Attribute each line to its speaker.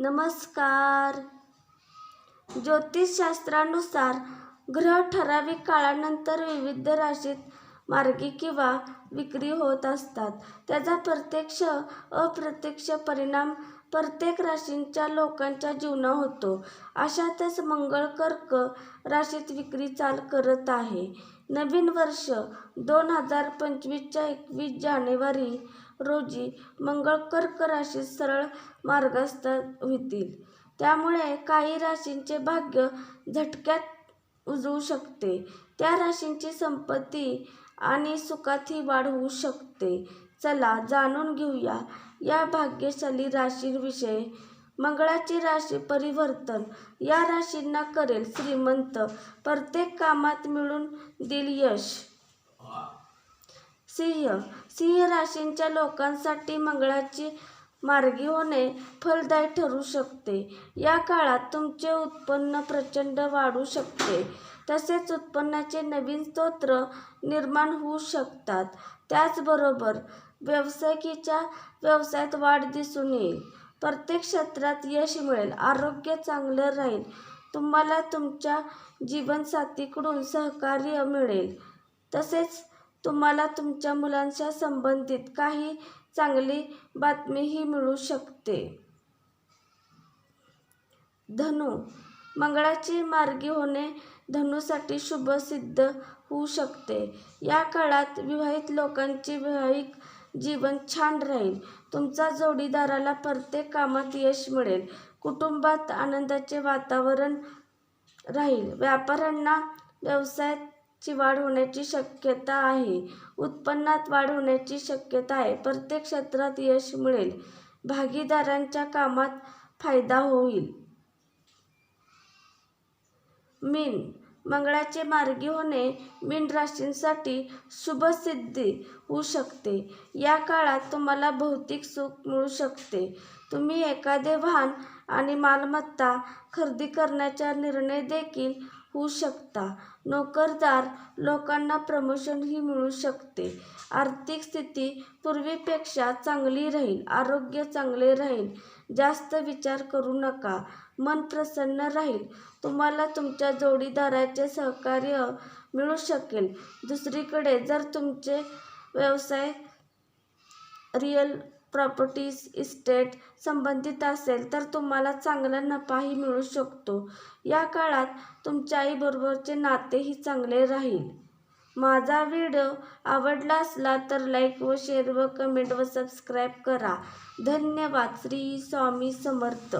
Speaker 1: नमस्कार. ज्योतिषशास्त्रानुसार ग्रह ठराविक काळानंतर विविध राशीत मार्गी किंवा विक्री होत असतात. त्याचा प्रत्यक्ष अप्रत्यक्ष परिणाम प्रत्येक राशींच्या लोकांच्या जीवना होतो. अशातच मंगळ कर्क राशीत विक्री चाल करत आहे. नवीन वर्ष दोन हजार पंचवीसच्या एकवीस जानेवारी रोजी मंगळ कर्क राशीत सरळ मार्गस्थ होतील. त्यामुळे काही राशींचे भाग्य झटक्यात उजवू शकते. त्या राशींची संपत्ती आणि सुखातही वाढ होऊ शकते. चला जाणून घेऊया या भाग्यशाली राशींविषयी. मंगळाची राशी परिवर्तन. या राशींना करेल श्रीमंत. प्रत्येक कामात मिळून देईल यश. सिंह. सिंह राशींच्या लोकांसाठी मंगळाची मार्गी होणे फलदायी ठरू शकते. या काळात तुमचे उत्पन्न प्रचंड वाढू शकते. तसेच उत्पन्नाचे नवीन स्रोत निर्माण होऊ शकतात. त्याचबरोबर व्यावसायिकीच्या व्यवसायात वाढ दिसून येईल. प्रत्येक क्षेत्रात यश मिळेल. आरोग्य चांगलं राहील. तुम्हाला तुमच्या जीवनसाथीकडून सहकार्य मिळेल. तसेच तुम्हाला तुमच्या मुलांच्या संबंधित काही चांगली बातमीही मिळू शकते. धनु मंगळाची मार्गी होणे धनुसाठी शुभ सिद्ध होऊ शकते. या काळात विवाहित लोकांची वैवाहिक जीवन छान राहील. तुमचा जोडीदाराला प्रत्येक कामात यश मिळेल. कुटुंबात आनंदाचे वातावरण राहील. व्यापाऱ्यांना ची वाढ होण्याची शक्यता आहे. उत्पन्नात वाढ होण्याची शक्यता आहे. प्रत्येक क्षेत्रात यश मिळेल. भागीदारांच्या कामात फायदा होईल. मीन मंगळाचे मार्गी होणे मीन राशींसाठी शुभसिद्धी होऊ शकते. या काळात तुम्हाला भौतिक सुख मिळू शकते. तुम्ही एखादे वाहन आणि मालमत्ता खरेदी करण्याचा निर्णय देखील होऊ शकता. नोकरदार लोकांना प्रमोशनही मिळू शकते. आर्थिक स्थिती पूर्वीपेक्षा चांगली राहील आरोग्य चांगले राहील जास्त विचार करू नका मन प्रसन्न राहील. तुम्हाला तुमच्या जोडीदाराचे सहकार्य मिळू शकेल. दुसरीकडे जर तुमचे व्यवसाय रिअल प्रॉपर्टीज इस्टेट संबंधित असेल तर तुम्हाला चांगला नफाही मिळू शकतो. या काळात तुमच्या आईबरोबरचे नातेही चांगले राहील. माझा व्हिडिओ आवडला असला तर लाईक व शेअर व कमेंट व सबस्क्राईब करा. धन्यवाद. श्री स्वामी समर्थ.